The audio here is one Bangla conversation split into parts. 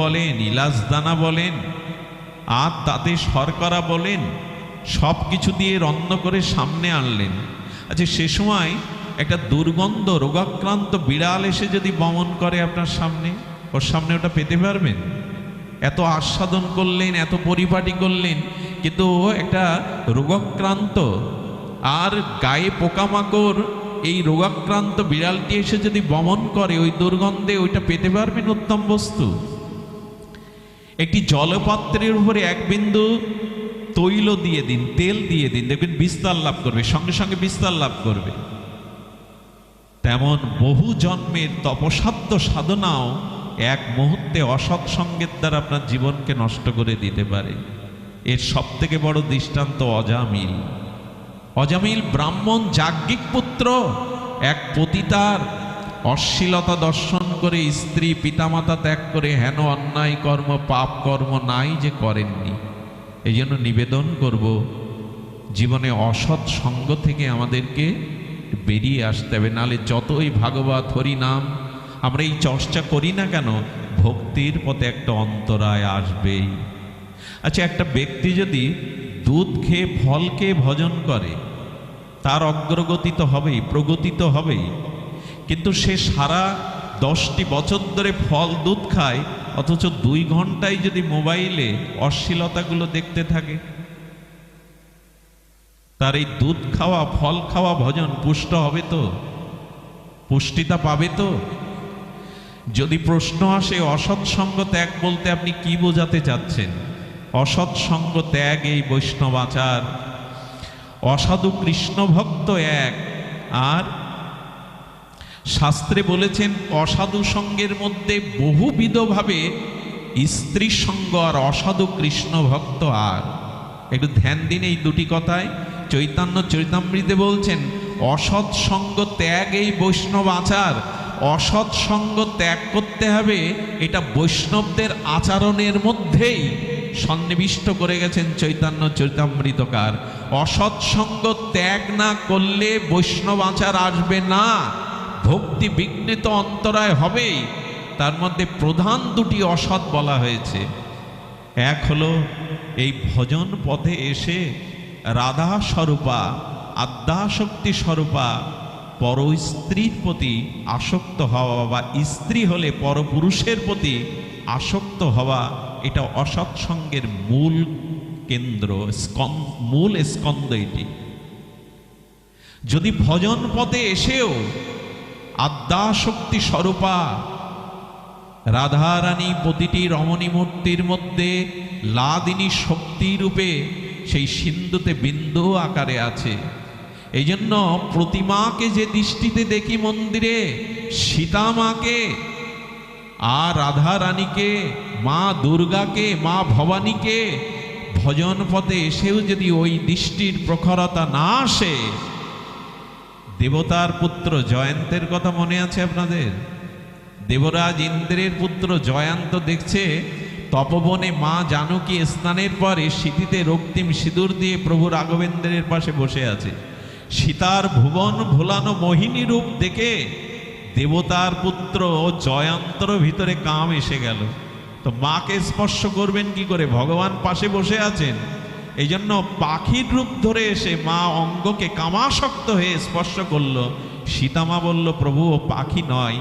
বলেন ইলাসদানা বলেন, আর তাতে শর্করা বলেন, সব কিছু দিয়ে রন্ধ করে সামনে আনলেন। আচ্ছা সে সময় একটা দুর্গন্ধ, রোগাক্রান্ত বিড়াল এসে যদি বমন করে আপনার সামনে, ওর সামনে ওটা পেতে পারবেন? এত আস্বাদন করলেন, এত পরিপাটি করলেন, কিন্তু ও একটা রোগাক্রান্ত, আর গায়ে পোকামাকড়, এই রোগাক্রান্ত বিড়ালটি এসে যদি বমন করে, ওই দুর্গন্ধে ওইটা পেতে পারবেন উত্তম বস্তু? একটি জলপাত্রের উপরে এক বিন্দু তৈল দিয়ে দিন, তেল দিয়ে দিন, দেখবেন বিস্তার লাভ করবে, সঙ্গে সঙ্গে বিস্তার লাভ করবে। তেমন বহু জন্মের তপসাধ্য সাধনাও এক মুহূর্তে অসৎ সঙ্গের দ্বারা আপনার জীবনকে নষ্ট করে দিতে পারে। এর সব থেকে বড় দৃষ্টান্ত অজামিল। অজামিল ব্রাহ্মণ যাজ্ঞিক পুত্র, এক পতিতার অশ্লীলতা দর্শন করে স্ত্রী পিতামাতা ত্যাগ করে হেন অন্যায় কর্ম, পাপ কর্ম নাই যে করেননি। এই জন্য নিবেদন করব, জীবনে অসৎ সঙ্গ থেকে আমাদেরকে বেরিয়ে আসতে হবে। নালে যতই ভাগবত হরি নাম আমরা এই চর্চা করি না কেন, ভক্তির পথে একটা অন্তরায় আসবেই। আচ্ছা একটা ব্যক্তি যদি দুধ খেয়ে ফল খেয়ে ভজন করে, তার অগ্রগতি তো হবেই, প্রগতি তো হবেই। কিন্তু সে সারা দশটি বছর ধরে ফল দুধ খায়, অথচ দুই ঘন্টায় যদি মোবাইলে অশ্লীলতাগুলো দেখতে থাকে। তার এই দুধ খাওয়া, ফল খাওয়া ভজন পুষ্ট হবে তো? পুষ্টিতা পাবে তো? যদি প্রশ্ন আসে, অসৎ সঙ্গ ত্যাগ বলতে আপনি কি বোঝাতে চাচ্ছেন? অসৎ সঙ্গ ত্যাগ এই বৈষ্ণব আচার। অসাধু কৃষ্ণ ভক্ত এক, আর শাস্ত্রে বলেছেন, অসাধু সঙ্গের মধ্যে বহুবিধভাবে স্ত্রী সঙ্গ আর অসাধু কৃষ্ণ ভক্ত আর। একটু ধ্যান দিন এই দুটি কথায়। চৈতন্য চৈতামৃতে বলছেন, অসৎ সঙ্গ ত্যাগ এই বৈষ্ণব আচার। অসৎ সঙ্গ ত্যাগ করতে হবে, এটা বৈষ্ণবদের আচরণের মধ্যেই সন্নিবিষ্ট করে গেছেন চৈতন্য চৈতামৃতকার অসৎ সঙ্গ ত্যাগ না করলে বৈষ্ণব আচার আসবে না। ভক্তি বিঘ্নিত অন্তরায় হবেই। তার মধ্যে প্রধান দুটি অসৎ বলা হয়েছে। এক হলো, এই ভজন পথে এসে রাধা স্বরূপা আদ্যাশক্তি স্বরূপা, পর স্ত্রীর প্রতি আসক্ত হওয়া বা স্ত্রী হলে পরপুরুষের প্রতি আসক্ত হওয়া, এটা অসৎসঙ্গের মূল কেন্দ্র মূল স্কন্দ এটি। যদি ভজন পথে এসেও আদ্যাশক্তি স্বরূপা। রাধারানী প্রতিটি রমণী মূর্তির মধ্যে লাদিনী শক্তি রূপে সেই সিন্ধুতে বিন্দু আকারে আছে। এই জন্য প্রতিমাকে যে দৃষ্টিতে দেখি মন্দিরে সীতামাকে আর রাধা রানীকে মা দুর্গাকে, মা ভবানীকে, ভজন পথে এসেও যদি ওই দৃষ্টির প্রখরতা না আসে দেবতার পুত্র জয়ন্তের কথা মনে আছে আপনাদের? দেবরাজ ইন্দ্রের পুত্র জয়ন্ত দেখছে, তপবনে মা জানকী স্নানের পরে শীতিতে রক্তিম সিঁদুর দিয়ে প্রভু রাঘবেন্দ্রের পাশে বসে আছে। সীতার ভুবন ভোলানো মোহিনী রূপ দেখে দেবতার পুত্র জয়ন্তর ভিতরে কাম এসে গেল। তো মাকে স্পর্শ করবেন কি করে? ভগবান পাশে বসে আছেন। এই জন্য পাখির রূপ ধরে এসে মা অঙ্গকে কামাসক্ত হয়ে স্পর্শ করল। সীতামা বলল, প্রভু, ও পাখি নয়।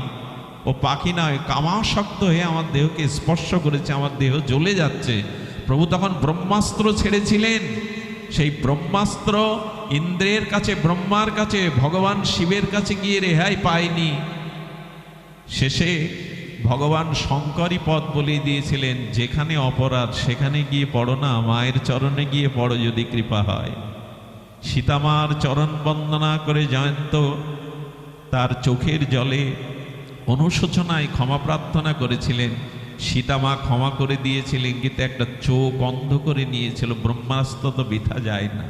ও পাখি নয়, কামাসক্ত হয়ে আমার দেহকে স্পর্শ করেছে, আমার দেহ জ্বলে যাচ্ছে। প্রভু তখন ব্রহ্মাস্ত্র ছেড়েছিলেন। সেই ব্রহ্মাস্ত্র ইন্দ্রের কাছে, ব্রহ্মার কাছে, ভগবান শিবের কাছে গিয়ে রেহাই পায়নি। শেষে ভগবান শঙ্করই পথ বলে দিয়েছিলেন, যেখানে অপরাধ, সেখানে গিয়ে পড়ো না, মায়ের চরণে গিয়ে পড়ো যদি কৃপা হয়। সীতামার চরণ বন্দনা করে জয়ন্ত, তার চোখের জলে অনুশোচনায় ক্ষমা প্রার্থনা করেছিলেন। সীতামা ক্ষমা করে দিয়েছিলেন, কিন্তু একটা চোখ অন্ধ করে নিয়েছিল ব্রহ্মাস্ত্র তো বৃথা যায় না।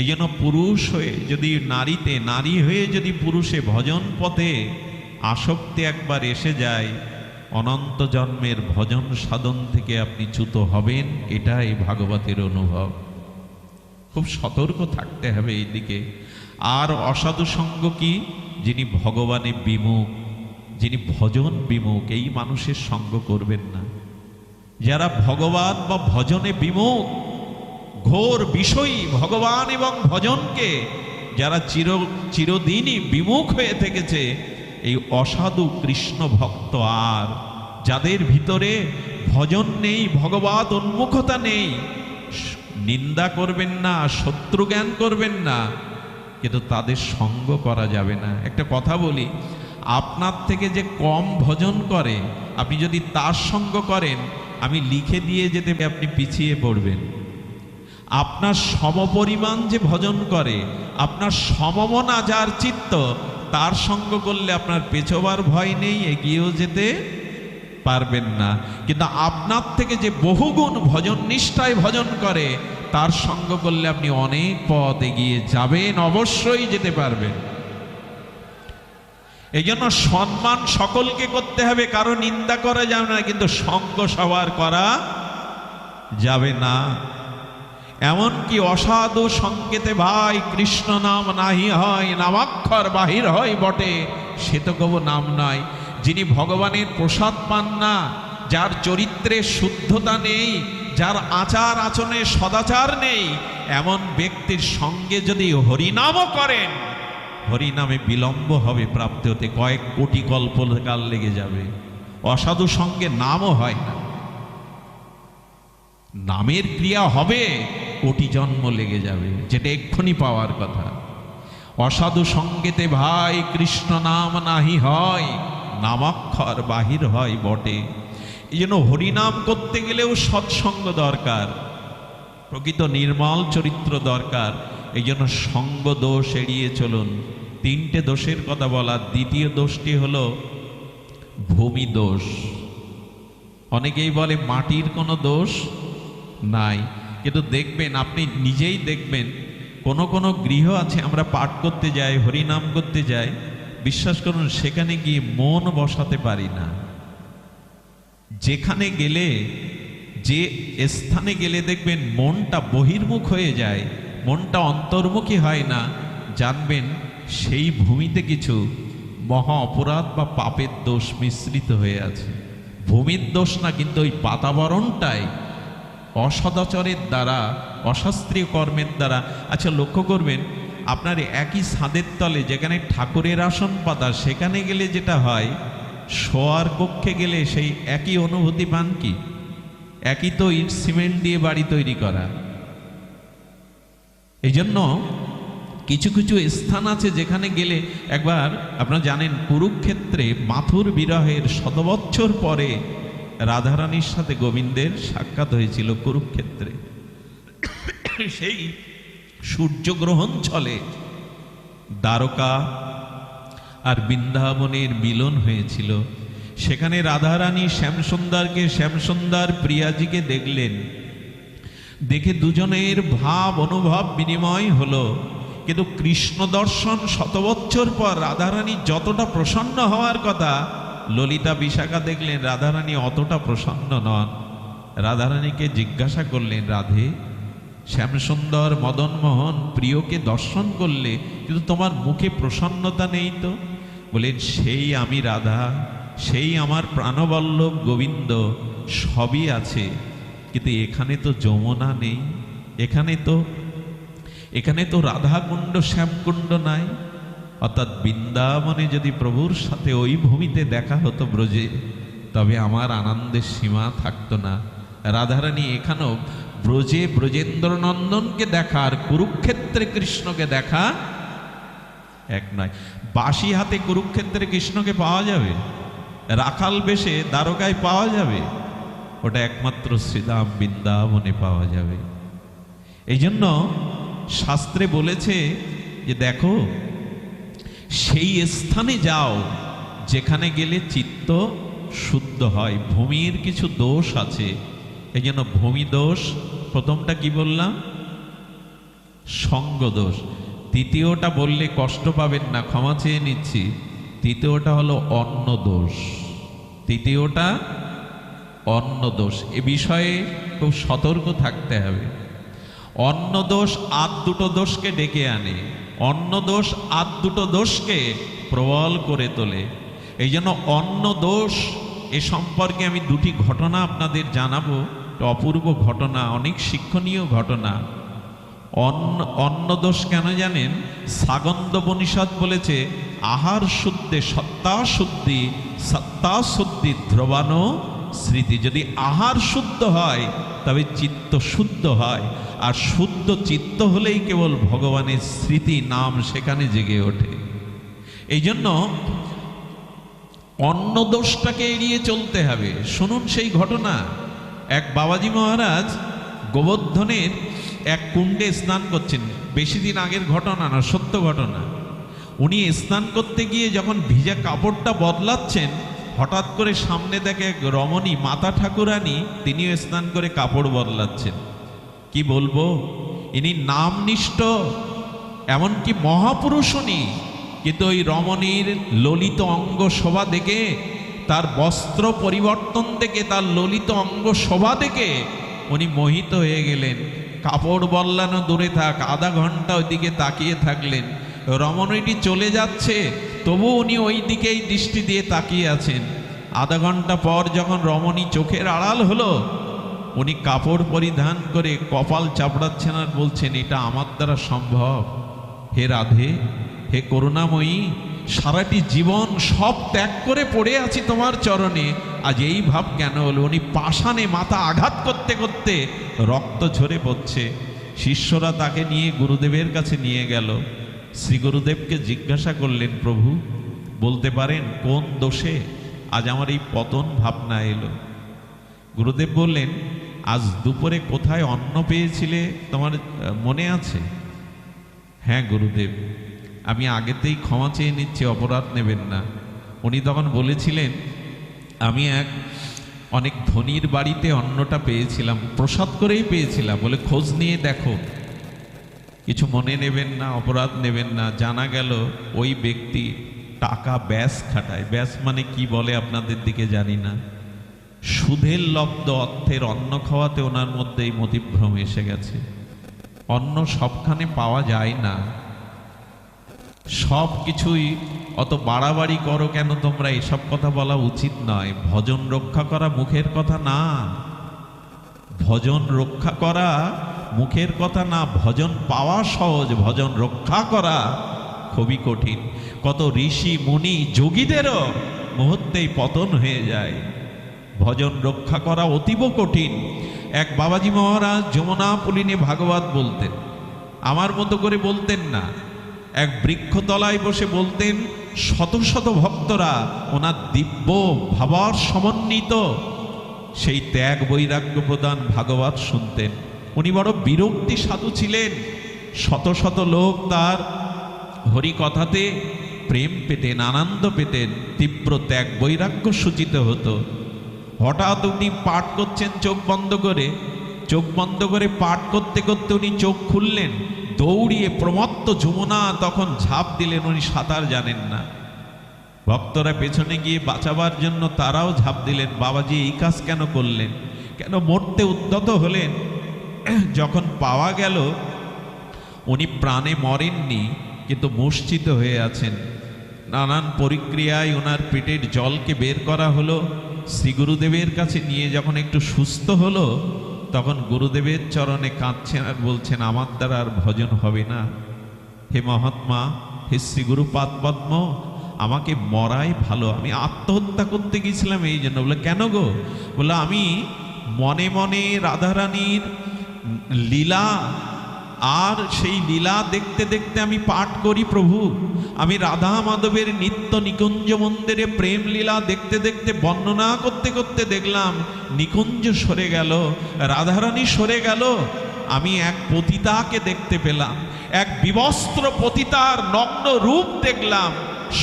এই জন্য পুরুষ হয়ে যদি নারীতে, নারী হয়ে যদি পুরুষে ভজন পথে আসক্তি একবার এসে যায়, অনন্ত জন্মের ভজন সাধন থেকে আপনি চ্যুত হবেন, এটাই ভাগবতের অনুভব। খুব সতর্ক থাকতে হবে এই দিকে আর অসাধু সঙ্গ কি? যিনি ভগবানে বিমুখ, যিনি ভজন বিমুখ, এই মানুষের সঙ্গ করবেন না। যারা ভগবান বা ভজনে বিমুখ, ঘোর বিষয়ী ভগবান এবং ভজনকে, যারা চির, চিরদিনই বিমুখ হয়ে থেকেছে এই অসাধু কৃষ্ণ ভক্ত আর, যাদের ভিতরে ভজন নেই, ভগবত উন্মুখতা নেই, নিন্দা করবেন না, শত্রু জ্ঞান করবেন না, কিন্তু তাদের সঙ্গ করা যাবে না। একটা কথা বলি, আপনার থেকে যে কম ভজন করে, আপনি যদি তার সঙ্গ করেন, আমি লিখে দিয়ে যেতে আপনি পিছিয়ে পড়বেন। আপনার সমপরিমাণ যে ভজন করে, আপনার সমমনা যার চিত্ত তার সঙ্গ করলে আপনার পেছোবার ভয় নেই, এগিয়েও যেতে পারবেন না। কিন্তু আপনার থেকে যে বহুগুণ ভজন নিষ্ঠায় ভজন করে, তার সঙ্গ করলে আপনি অনেক পথ এগিয়ে যাবেন, অবশ্যই যেতে পারবেন। এই জন্য সম্মান সকলকে করতে হবে, কারও নিন্দা করা যাবে না, কিন্তু সঙ্গ সবার করা যাবে না। এমনকি অসাধু সংকেতে ভাই কৃষ্ণ নাম নাহি হয়, নামাক্ষর বাহির হয় বটে, সে তো কব নাম নয় যিনি ভগবানের প্রসাদ পান না, যার চরিত্রে শুদ্ধতা নেই, যার আচার আচরণে সদাচার নেই, এমন ব্যক্তির সঙ্গে যদি হরিনামও করেন, হরিনামে বিলম্ব হবে প্রাপ্তি হতে, কয়েক কোটি কল্পকাল লেগে যাবে। অসাধু সঙ্গে নামও হয় না। নামের ক্রিয়া হবে কোটি জন্ম লেগে যাবে, যেটা এক্ষুনি পাওয়ার কথা। অসাধু সঙ্গেতে ভাই, কৃষ্ণ নাম নাহি হয়, নামাক্ষর বাহির হয় বটে। এই জন্য হরিনাম করতে গেলেও সৎসঙ্গ দরকার, প্রকৃত নির্মল চরিত্র দরকার। এই জন্য সঙ্গ দোষ এড়িয়ে চলুন। তিনটে দোষের কথা বলা, দ্বিতীয় দোষটি হল ভূমি দোষ। অনেকেই বলে মাটির কোনো দোষ নাই। কিন্তু দেখবেন, আপনি নিজেই দেখবেন, কোনো কোনো গৃহ আছে, আমরা পাঠ করতে যাই, হরিনাম করতে যাই, বিশ্বাস করুন, সেখানে গিয়ে মন বসাতে পারি না। যেখানে গেলে, যে স্থানে গেলে দেখবেন, মনটা বহির্মুখ হয়ে যায়, মনটা অন্তর্মুখী হয় না, জানবেন, সেই ভূমিতে কিছু মহা অপরাধ বা পাপের দোষ মিশ্রিত হয়ে আছে। ভূমির দোষ না, কিন্তু ওই বাতাবরণটাই অসদাচরের দ্বারা অশাস্ত্রীয় কর্মের দ্বারা। আচ্ছা লক্ষ্য করবেন, আপনার একই ছাদের তলে যেখানে ঠাকুরের আসন পাতা, সেখানে গেলে যেটা হয়, শোয়ার কক্ষে গেলে সেই একই অনুভূতি পান কি? একই তো ইট সিমেন্ট দিয়ে বাড়ি তৈরি করা। এই জন্য কিছু কিছু স্থান আছে যেখানে গেলে একবার, আপনারা জানেন, কুরুক্ষেত্রে মাথুর বিরহের শতবৎসর পরে রাধারানীর সাথে গোবিন্দের সাক্ষাৎ হয়েছিল কুরুক্ষেত্রে। সেই সূর্যগ্রহণ ছলে দ্বারকা আর বৃন্দাবনের মিলন হয়েছিল। সেখানে রাধারানী শ্যামসুন্দরকে, শ্যামসুন্দর প্রিয়াজিকে দেখলেন। দেখে দুজনের ভাব, অনুভব, বিনিময় হলো। কিন্তু কৃষ্ণ দর্শন শতবৎসর পর রাধারানী যতটা প্রসন্ন হওয়ার কথা ললিতা বিশাখা দেখলেন, রাধারানী অতটা প্রসন্ন নন। রাধারানীকে জিজ্ঞাসা করলেন, রাধে, শ্যামসুন্দর মদনমোহন প্রিয়কে দর্শন করলে কিন্তু তোমার মুখে প্রসন্নতা নেই তো? বলেন, সেই আমি রাধা, সেই আমার প্রাণবল্লভ গোবিন্দ, সবই আছে, কিন্তু এখানে তো যমুনা নেই, এখানে তো এখানে তো রাধাকুণ্ড, শ্যামকুণ্ড নাই। অর্থাৎ বৃন্দাবনে যদি প্রভুর সাথে ওই ভূমিতে দেখা হতো ব্রজে, তবে আমার আনন্দের সীমা থাকতো না। রাধারানী এখানেও ব্রজে ব্রজেন্দ্র নন্দনকে দেখা আর কুরুক্ষেত্রে কৃষ্ণকে দেখা এক নয়। বাসি হাতে কুরুক্ষেত্রে কৃষ্ণকে পাওয়া যাবে? রাখাল বেশে দ্বারকায় পাওয়া যাবে? ওটা একমাত্র শ্রীদাম বৃন্দাবনে পাওয়া যাবে। এই জন্য শাস্ত্রে বলেছে যে, দেখো সেই স্থানে যাও, যেখানে গেলে চিত্ত শুদ্ধ হয়। ভূমির কিছু দোষ আছে। এই জন্য ভূমি দোষ, প্রথমটা কি বললাম? সঙ্গ দোষ। তৃতীয়টা বললে কষ্ট পাবেন না, ক্ষমা চেয়ে নিচ্ছি। তৃতীয়টা হলো অন্ন দোষ। তৃতীয়টা অন্ন দোষ। এ বিষয়ে খুব সতর্ক থাকতে হবে। অন্ন দোষ আর দুটো দোষকে ডেকে আনে। অন্ন দোষ আর দুটো দোষকে প্রবল করে তোলে। এই জন্য অন্য দোষ এ সম্পর্কে আমি দুটি ঘটনা আপনাদের জানাব। অপূর্ব ঘটনা, অনেক শিক্ষণীয় ঘটনা। অন্ন দোষ কেন জানেন? সাগন্দ বনিষদ বলেছে, আহার শুদ্ধে সত্তা শুদ্ধি সত্তা শুদ্ধি ধ্রবানো স্মৃতি যদি আহার শুদ্ধ হয়, তবে চিত্ত শুদ্ধ হয়। আর শুদ্ধ চিত্ত হলেই কেবল ভগবানের স্মৃতি, নাম সেখানে জেগে ওঠে। এই জন্য অন্ন দোষটাকে এড়িয়ে চলতে হবে। শুনুন সেই ঘটনা। এক বাবাজি মহারাজ গোবর্ধনের এক কুণ্ডে স্নান করছেন। বেশি দিন আগের ঘটনা না, সত্য ঘটনা। উনি স্নান করতে গিয়ে যখন ভিজা কাপড়টা বদলাচ্ছেন হঠাৎ করে সামনে দেখে এক রমণী মাতা ঠাকুরানী তিনিও স্নান করে কাপড় বদলাচ্ছেন। কি বলব? ইনি নামনিষ্ঠ, এমনকি মহাপুরুষ উনি কিন্তু ওই রমণীর ললিত অঙ্গ শোভা দেখে, তার বস্ত্র পরিবর্তন দেখে, তার ললিত অঙ্গ শোভা দেখে উনি মোহিত হয়ে গেলেন। কাপড় বদলানো দূরে থাক, আধা ঘণ্টা ওইদিকে তাকিয়ে থাকলেন। রমণীটি চলে যাচ্ছে তবু উনি ওই দিকেই দৃষ্টি দিয়ে তাকিয়ে আছেন। আধা ঘণ্টা পর যখন রমণী চোখের আড়াল হলো, উনি কাপড় পরিধান করে কপাল চাপড়াচ্ছেন আর বলছেন, এটা আমার দ্বারা সম্ভব। হে রাধে, হে করুণাময়ী, সারাটি জীবন সব ত্যাগ করে পড়ে আছি তোমার চরণে। আজ এই ভাব কেন হলো? উনি পাষাণে মাথা আঘাত করতে করতে রক্ত ঝরে পড়ছে। শিষ্যরা তাকে নিয়ে গুরুদেবের কাছে নিয়ে গেল। শ্রী গুরুদেবকে জিজ্ঞাসা করলেন, প্রভু, বলতে পারেন কোন দোষে আজ আমার এই পতন ভাবনা এলো? গুরুদেব বললেন, আজ দুপুরে কোথায় অন্ন পেয়েছিলে তোমার, মনে আছে? হ্যাঁ গুরুদেব, আমি আগেতেই ক্ষমা চেয়ে নিচ্ছি, অপরাধ নেবেন না। উনি তখন বলেছিলেন, আমি এক, অনেক ধনির বাড়িতে অন্নটা পেয়েছিলাম, প্রসাদ করেই পেয়েছিলাম, বলে খোঁজ নিয়ে দেখো। কিছু মনে নেবেন না, অপরাধ নেবেন না, জানা গেল ওই ব্যক্তি টাকা ব্যাস খাটায়। ব্যাস মানে কি বলে আপনাদের দিকে জানি না। সুধের লব্ধ অর্থের অন্ন খাওয়াতে ওনার মধ্যে এই মতিভ্রম এসে গেছে। অন্ন সবখানে পাওয়া যায় না। সব কিছুই অত বাড়াবাড়ি করো কেন তোমরা? এসব কথা বলা উচিত নয়। ভজন রক্ষা করা মুখের কথা না। ভজন রক্ষা করা মুখের কথা না ভজন পাওয়া সহজ, ভজন রক্ষা করা খুবই কঠিন। কত ঋষি, মুনি, যোগীদেরও মুহূর্তেই পতন হয়ে যায়। ভজন রক্ষা করা অতীব কঠিন। এক বাবাজি মহারাজ যমুনা পুলিনে ভাগবত বলতেন, আমার মতো করে বলতেন না। এক বৃক্ষতলায় বসে বলতেন, শত শত ভক্তরা ওনার দিব্য ভাবার সমন্বিত। সেই ত্যাগ বৈরাগ্য প্রদান ভাগবত শুনতেন। উনি বড় বিরক্তি সাধু ছিলেন। শত শত লোক তার হরি কথাতে প্রেম পেতেন, আনন্দ পেতেন, তীব্র ত্যাগ, বৈরাগ্য সূচিত হতো। হঠাৎ উনি পাঠ করছেন, চোখ বন্ধ করে। চোখ বন্ধ করে পাঠ করতে করতে উনি চোখ খুললেন। দৌড়িয়ে প্রমত্ত যমুনা তখন ঝাঁপ দিলেন উনি সাঁতার জানেন না। ভক্তরা পেছনে গিয়ে বাঁচাবার জন্য তারাও ঝাঁপ দিলেন, বাবাজি, এই কাজ কেন করলেন? কেন মরতে উদ্যত হলেন? যখন পাওয়া গেল, উনি প্রাণে মরেননি, কিন্তু মূর্ছিত হয়ে আছেন। নানান পরিক্রিয়ায় ওনার পেটের জলকে বের করা হলো। শ্রী গুরুদেবের কাছে নিয়ে যখন একটু সুস্থ হলো, তখন গুরুদেবের চরণে কাঁদছেন আর বলছেন, আমার দ্বারা আর ভজন হবে না। হে মহাত্মা, হে শ্রী গুরুপাদ পদ্ম, আমাকে মরাই ভালো। আমি আত্মহত্যা করতে গেছিলাম এই জন্য। বলে, কেন গো? বলে, আমি মনে মনে রাধারানীর লীলা আর সেই লীলা দেখতে দেখতে আমি পাঠ করি প্রভু। আমি রাধা মাধবের নিত্য নিকুঞ্জ মন্দিরে প্রেম লীলা দেখতে দেখতে বর্ণনা করতে করতে দেখলাম, নিকুঞ্জ সরে গেল, রাধারানী সরে গেল। আমি এক পতিতাকে দেখতে পেলাম, এক বিবস্ত্র পতিতার নগ্ন রূপ দেখলাম।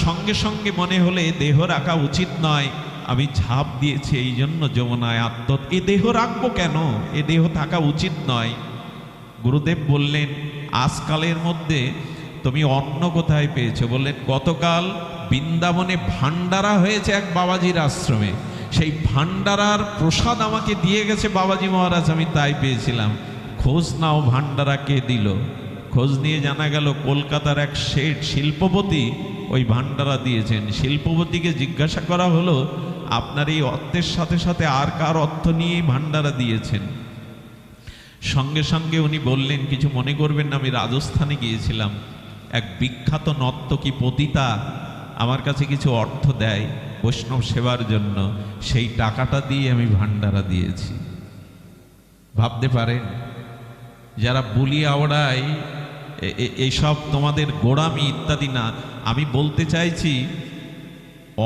সঙ্গে সঙ্গে মনে হলে দেহ রাখা উচিত নয়। আমি ঝাঁপ দিয়েছি, এই জন্য যমুনায় আত্ম এ দেহ রাখব কেন? এ দেহ থাকা উচিত নয়। গুরুদেব বললেন, আজকালের মধ্যে তুমি অন্ন কোথায় পেয়েছ? বললেন, গতকাল বৃন্দাবনে ভান্ডারা হয়েছে এক বাবাজির আশ্রমে। সেই ভান্ডারার প্রসাদ আমাকে দিয়ে গেছে বাবাজি মহারাজ, আমি তাই পেয়েছিলাম। খোঁজ নাও ভান্ডারা কে দিল? খোঁজ নিয়ে জানা গেল, কলকাতার এক শেঠ শিল্পপতি ওই ভান্ডারা দিয়েছেন। শিল্পপতিকে জিজ্ঞাসা করা হলো আপনার এই অর্থের সাথে সাথে আর কার অর্থ নিয়েই ভান্ডারা দিয়েছেন? সঙ্গে সঙ্গে উনি বললেন, কিছু মনে করবেন না, আমি রাজস্থানে গিয়েছিলাম। এক বিখ্যাত নর্তকী পতিতা আমার কাছে কিছু অর্থ দেয় বৈষ্ণব সেবার জন্য। সেই টাকাটা দিয়ে আমি ভান্ডারা দিয়েছি। ভাবতে পারেন, যারা বুলি আওড়ায়, এ- এ- এইসব তোমাদের গোড়ামি ইত্যাদি না। আমি বলতে চাইছি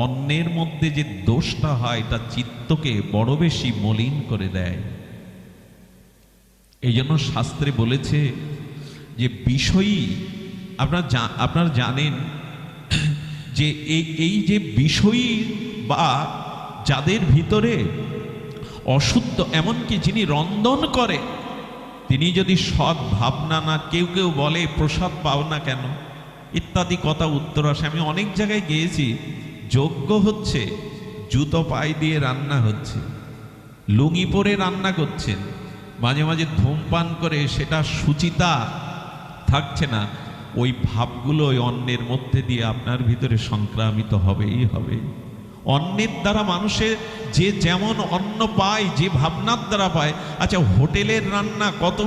অন্যের মধ্যে যে দোষটা হয় এটা চিত্তকে বড় বেশি মলিন করে দেয়। এই জন্য শাস্ত্রে বলেছে যে বিষয়ী, আপনার আপনার জানেন যে এই যে বিষয়ী বা যাদের ভিতরে অশুদ্ধ, এমনকি যিনি রন্ধন করে, তিনি যদি সৎ ভাবনা না, কেউ কেউ বলে প্রসাদ পাও না কেন? ইত্যাদি কথা উত্তর আসে। আমি অনেক জায়গায় গিয়েছি যজ্ঞ হচ্ছে, জুতো পায়ে দিয়ে রান্না হচ্ছে, লুঙ্গি পরে রান্না করছেন, মাঝে মাঝে ধূমপান করে সেটা সুচিতা থাকছে না, ওই ভাবগুলো ওই অন্যের মধ্যে দিয়ে আপনার ভিতরে সংক্রামিত হবেই হবে। অন্যের দ্বারা মানুষের যে যেমন অন্ন পায়, যে ভাবনার দ্বারা পায় আচ্ছা হোটেলের রান্না কত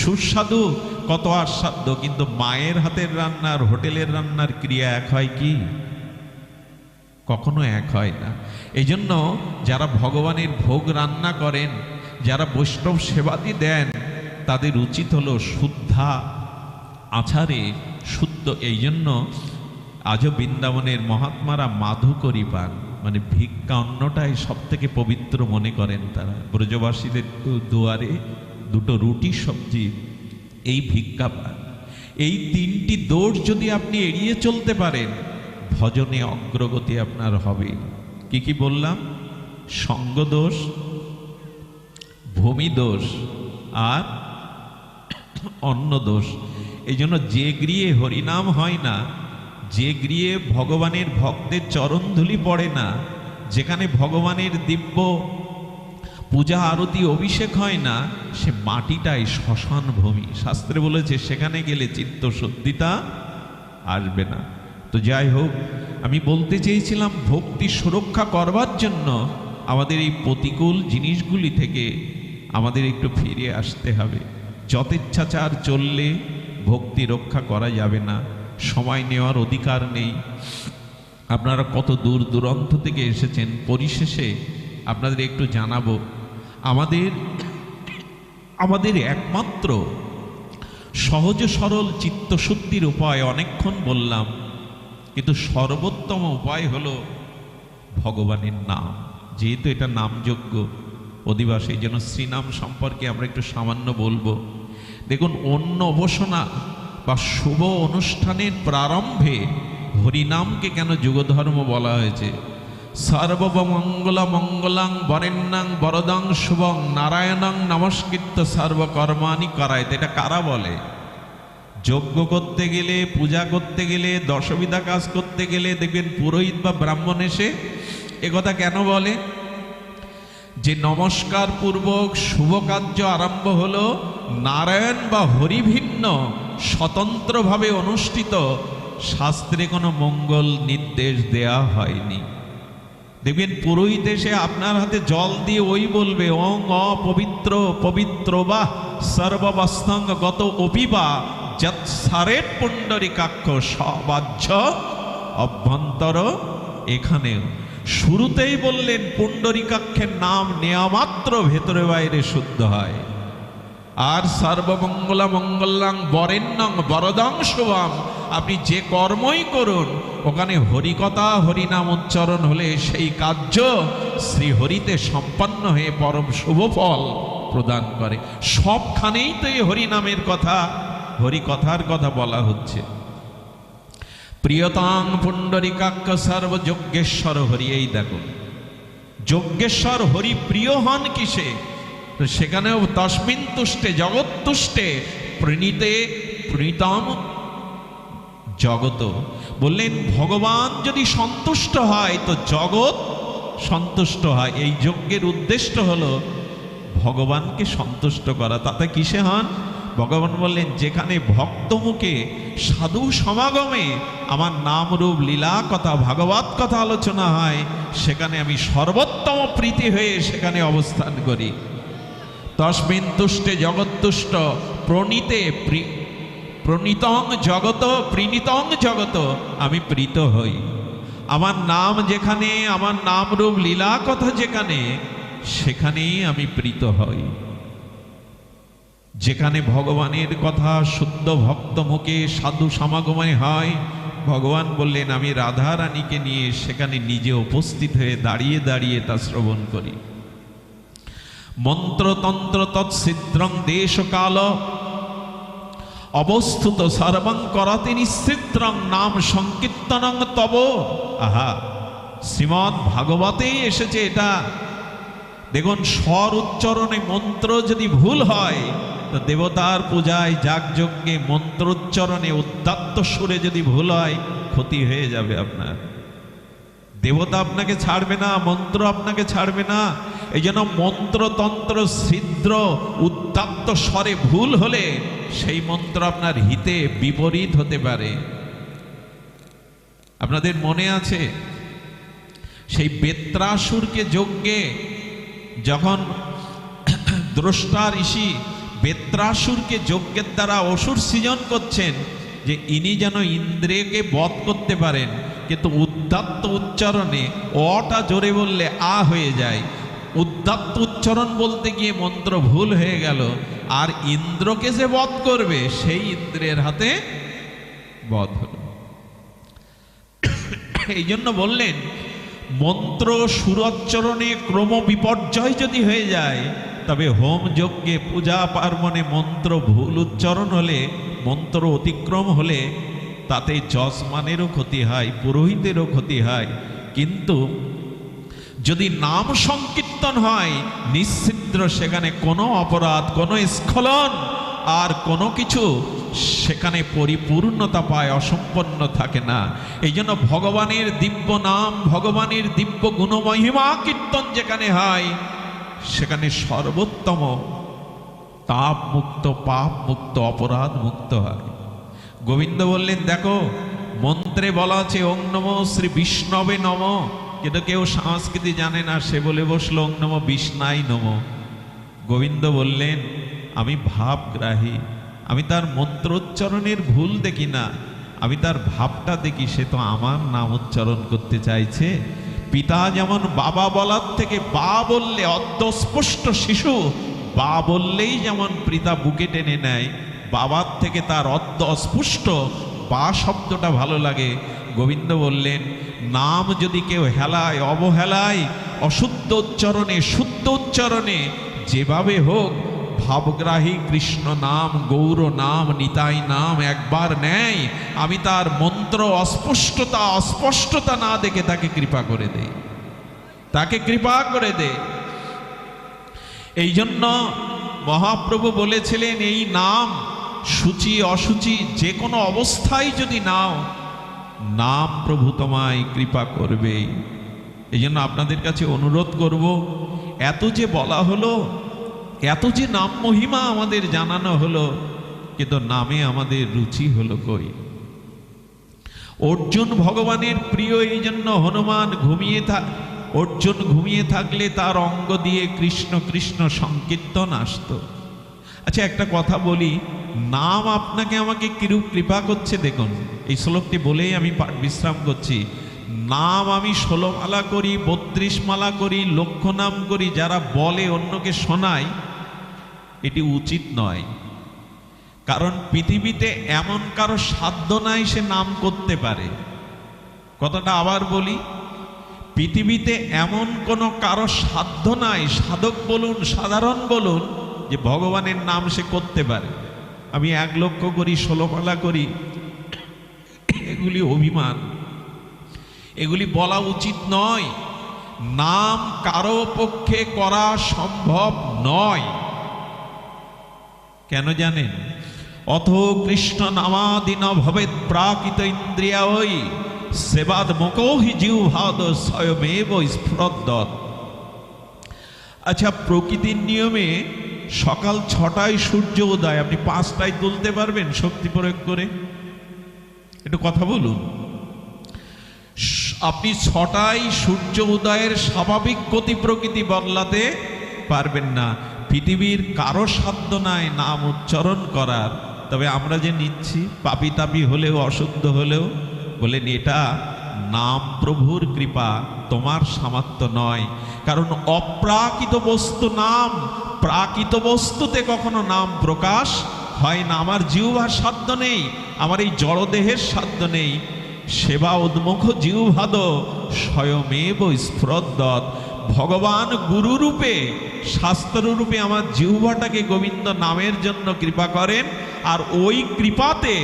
সুস্বাদু, কত আস্বাদ্য, কিন্তু মায়ের হাতের রান্না আর হোটেলের রান্নার ক্রিয়া এক হয় কি? কখনো এক হয় না। এই জন্য যারা ভগবানের ভোগ রান্না করেন, যারা বৈষ্ণব সেবাদি দেন, তাদের উচিত হলো শুদ্ধা আচারে শুদ্ধ। এই জন্য আজও বৃন্দাবনের মহাত্মারা মাধু করি পান। মানে ভিক্ষা অন্নটাই সব থেকে পবিত্র মনে করেন তারা। ব্রজবাসীদের দুয়ারে দুটো রুটি সবজি, এই ভিক্ষা পান। এই তিনটি দোষ যদি আপনি এড়িয়ে চলতে পারেন ভজনে অগ্রগতি আপনার হবে। কি কি বললাম? সঙ্গদোষ ভূমিদোষ আর অন্য দোষ। এই জন্য যে গৃহে হরিনাম হয় না, যে গৃহে ভগবানের ভক্তের চরণধুলি পড়ে না, যেখানে ভগবানের দিব্য পূজা আরতি অভিষেক হয় না, সে মাটিটাই শ্মশান ভূমি শাস্ত্রে বলেছে, সেখানে গেলে চিত্ত শুদ্ধিতা আসবে না। তো যাই হোক, আমি বলতে চেয়েছিলাম ভক্তি সুরক্ষা করবার জন্য আমাদের এই প্রতিকূল জিনিসগুলি থেকে আমাদের একটু ফিরে আসতে হবে। যথেচ্ছাচার চললে ভক্তি রক্ষা করা যাবে না, সময় নেওয়ার অধিকার নেই। আপনারা কত দূর দূরান্ত থেকে এসেছেন, পরিশেষে আপনাদের একটু জানাব। আমাদের আমাদের একমাত্র সহজ সরল চিত্তশুদ্ধির উপায় অনেকক্ষণ বললাম। কিন্তু সর্বোত্তম উপায় হলো ভগবানের নাম। যেহেতু এটা নামযোগ্য, অধিবাস, এই জন্য শ্রীনাম সম্পর্কে আমরা একটু সামান্য বলব। দেখুন, অন্য অবসনা বা শুভ অনুষ্ঠানের প্রারম্ভে হরিনামকে কেন যুগধর্ম বলা হয়েছে? সর্বমঙ্গল মঙ্গলাং বরেণ্যাং বরদাং শুভং নারায়ণাং নমস্কৃত্য সর্বকর্মানি করায়। এটা কারা বলে? যজ্ঞ করতে গেলে, পূজা করতে গেলে, দশবিধা কাজ করতে গেলে, দেখবেন পুরোহিত বা ব্রাহ্মণ এসে একথা কেন বলে? যে নমস্কার পূর্বক শুভ কার্য আরম্ভ হলো নারায়ণ বা হরিভিন্ন স্বতন্ত্রভাবে অনুষ্ঠিত। শাস্ত্রে কোনো মঙ্গল নির্দেশ দেয়া হয়নি। দেখবেন পুরোহিত এসে আপনার হাতে জল দিয়ে ওই বলবে, অং অপবিত্র পবিত্র বা সর্ববস্তঙ্গ গত অপিবা যৎ সারের পুণ্ডরিকাক্ষ সবাহ্য অভ্যন্তর এখানেও। শুরুতেই বললেন পুণ্ডরিকাক্ষের নাম নেওয়া মাত্র ভেতরে বাইরে শুদ্ধ হয়। আর সর্বমঙ্গলা মঙ্গলাং বরেণ্যং বরদং শুভম, আপনি যে কর্মই করুন, ওখানে হরিকথা হরিনাম উচ্চারণ হলে সেই কার্য শ্রী হরিতে সম্পন্ন হয়ে পরম শুভ ফল প্রদান করে। সবখানেই তো এই হরিনামের কথা। হরিকথার কথা বলা হচ্ছে। প্রিয়তাং পুণ্ডরিকাক্ষ সর্বযজ্ঞেশ্বর হরি এই দেখো। যজ্ঞেশ্বর হরি প্রিয় হন কিসে? তো সেখানেও তসমিন তুষ্টে, জগৎ তুষ্টে, প্রণীতে প্রণীতম জগত। বললেন, ভগবান যদি সন্তুষ্ট হয়, তো জগৎ সন্তুষ্ট হয়। এই যজ্ঞের উদ্দেশ্য হলো, ভগবানকে সন্তুষ্ট করা। তাতে কিসে হন? ভগবান বললেন, যেখানে ভক্তমুখে সাধু সমাগমে আমার নাম রূপ লীলা কথা, ভাগবত কথা আলোচনা হয়, সেখানে আমি সর্বোত্তম প্রীতি হয়ে সেখানে অবস্থান করি। তস্মিন তুষ্টে জগৎতুষ্ট প্রণীতে প্রি- প্রণীতং জগত, প্রীণিতং জগত, আমি প্রীত হই। আমার নাম যেখানে, আমার নাম রূপ লীলা কথা যেখানে, সেখানেই আমি প্রীত হই। যেখানে ভগবানের কথা শুদ্ধ ভক্ত মুখে সাধু সমাগমে হয়, ভগবান বললেন, আমি রাধা রানীকে নিয়ে সেখানে নিজে উপস্থিত হয়ে দাঁড়িয়ে দাঁড়িয়ে তা শ্রবণ করি। মন্ত্রতন্ত্র তৎসিদ্রং দেশকাল, অবস্থুত সর্বং করতে নিশ্চিত্রং, নাম সংকীর্তনং তব। আহা শ্রীমৎ ভাগবতেই এসেছে এটা। দেখুন, স্বর উচ্চারণে মন্ত্র যদি ভুল হয় তো দেবতার পূজায় যাগযজ্ঞে মন্ত্র উচ্চারণে উদ্দাত্ত সুরে যদি ভুল হয়, ক্ষতি হয়ে যাবে আপনার। দেবতা আপনাকে ছাড়বে না, মন্ত্র আপনাকে ছাড়বে না। এই জন্য মন্ত্রতন্ত্র ছিদ্র উত্তাপ্ত স্বরে ভুল হলে সেই মন্ত্র আপনার হিতে বিপরীত হতে পারে। আপনাদের মনে আছে, সেই বেত্রাসুরকে যজ্ঞে যখন দ্রষ্টা ঋষি বেত্রাসুরকে যজ্ঞের দ্বারা অসুর সৃজন করছেন যে ইনি যেন ইন্দ্রিয়কে বধ করতে পারেন। কিন্তু উদ্দাত্ত উচ্চারণে অটা জোরে বললে আ হয়ে যায়। উদ্দাত্ত উচ্চারণ বলতে গিয়ে মন্ত্র ভুল হয়ে গেল। আর ইন্দ্রকে যে বধ করবে, সেই ইন্দ্রের হাতে বধ হলো। এই জন্য বললেন, মন্ত্র সুরচ্চরণে ক্রম বিপর্যয় যদি হয়ে যায় তবে হোম যজ্ঞে পূজা পার্বণে মন্ত্র ভুল উচ্চারণ হলে, মন্ত্র অতিক্রম হলে, তাতে যজমানেরও ক্ষতি হয়, পুরোহিতেরও ক্ষতি হয়। কিন্তু যদি নাম সংকীর্তন হয়, নিশ্চিদ্র সেখানে কোনো অপরাধ, কোনো স্খলন আর কোনো কিছু সেখানে পরিপূর্ণতা পায়, অসম্পন্ন থাকে না। এই জন্য ভগবানের দিব্য নাম, ভগবানের দিব্য গুণমহিমা কীর্তন যেখানে হয় সেখানে সর্বোত্তম তাপ মুক্ত, পাপ মুক্ত, অপরাধ মুক্ত হয়। গোবিন্দ বললেন, দেখো, মন্ত্রে বলা আছে, ওং নম শ্রী বিষ্ণবে নম। কিন্তু কেউ সংস্কৃতি জানে না, সে বলে বসল, ওং নম বিষ্ণাই নম। গোবিন্দ বললেন, আমি ভাবগ্রাহী, আমি তার মন্ত্রোচ্চারণের ভুল দেখি না, আমি তার ভাবটা দেখি, সে তো আমার নাম উচ্চারণ করতে চাইছে পিতা যেমন বাবা বলার থেকে বা বললে অর্ধস্পষ্ট শিশু, বা বললেই যেমন পিতা বুকে টেনে নেয়, বাবার থেকে তার অর্ধ অস্পুষ্ট বা শব্দটা ভালো লাগে। গোবিন্দ বললেন, নাম যদি কেউ হেলায়, অবহেলায়, অশুদ্ধ উচ্চারণে, শুদ্ধ উচ্চারণে, যেভাবে হোক ভাবগ্রাহী কৃষ্ণ নাম, গৌর নাম, নিতাই নাম একবার নেয়। আমি তার মন্ত্র অস্পষ্টতা অস্পষ্টতা না দেখে তাকে কৃপা করে দেই। তাকে কৃপা করে দে এই জন্য মহাপ্রভু বলেছিলেন, এই নাম, সূচি, অসুচি যে কোনো অবস্থায় যদি নাও, নাম প্রভু তোমায় কৃপা করবে এই জন্য আপনাদের কাছে অনুরোধ করব, এত যে বলা হলো এত যে নাম মহিমা আমাদের জানানো হলো, কিন্তু নামে আমাদের রুচি হলো কই? অর্জুন ভগবানের প্রিয় এই জন্য হনুমান ঘুমিয়ে থাক অর্জুন ঘুমিয়ে থাকলে তার অঙ্গ দিয়ে কৃষ্ণ কৃষ্ণ সংকীর্তন আসতো। আচ্ছা একটা কথা বলি, নাম আপনাকে আমাকে কিরূপ কৃপা করছে দেখুন। এই শ্লোকটি বলেই আমি বিশ্রাম করছি। নাম আমি ষোলো মালা করি বত্রিশ মালা করি লক্ষ নাম করি, যারা বলে অন্যকে শোনায়, এটি উচিত নয়। কারণ পৃথিবীতে এমন কারও সাধ্য নাই সে নাম করতে পারে। কথাটা আবার বলি, পৃথিবীতে এমন কোনো কারও সাধ্য নাই, সাধক বলুন, সাধারণ বলুন, যে ভগবানের নাম সে করতে পারে। আমি এক লক্ষ করি ষোলো পালা করি, এগুলি অভিমান। এগুলি বলা উচিত নয়। নাম কারও পক্ষে করা সম্ভব নয়। কেন জানেন? অথ কৃষ্ণ নামাদিন ভবেত প্রাকৃত ইন্দ্রিয়া ওই, সেবাদ মুখোহি জিহ্বাদ স্বয়মেব স্ফুরদ্দত আচ্ছা প্রকৃতির নিয়মে সকাল ছটায় সূর্য উদয়, আপনি পাঁচটায় তুলতে পারবেন শক্তি প্রয়োগ করে। একটু কথা বলুন। আপনি ছটায় সূর্য উদয়ের স্বাভাবিক গতি প্রকৃতি বদলাতে পারবেন না। পৃথিবীর কারও সাধ্য নাই নাম উচ্চারণ করার। তবে আমরা যে নিচ্ছি পাপি তাপি হলেও, অশুদ্ধ হলেও, বলেন এটা নাম প্রভুর কৃপা, তোমার সামর্থ্য নয়। কারণ অপ্রাকৃত বস্তু নাম, প্রাকৃত বস্তুতে কখনো নাম প্রকাশ হয় না। আমার জিহ্বার সাধ্য নেই, আমার এই জড়দেহের সাধ্য নেই। সেবা উন্মুখ জিহ্বাদ স্বয়মেব স্ফুরদ্দত ভগবান গুরুরূপে, শাস্ত্ররূপে আমার জিহ্বাটাকে গোবিন্দ নামের জন্য কৃপা করেন, আর ওই কৃপাতে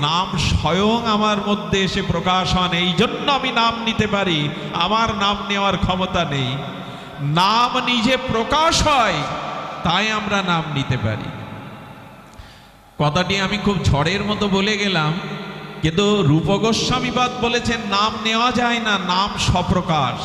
নাম স্বয়ং আমার মধ্যে এসে প্রকাশ হন। এই জন্য আমি নাম নিতে পারি, আমার নাম নেওয়ার ক্ষমতা নেই। নাম নিজে প্রকাশ হয়, তাই আমরা নাম নিতে পারি। কথাটি আমি খুব ঝড়ের মতো বলে গেলাম কিন্তু রূপ রূপগোস্বামীবাদ বলেছেন নাম নেওয়া যায় না নাম স্বপ্রকাশ।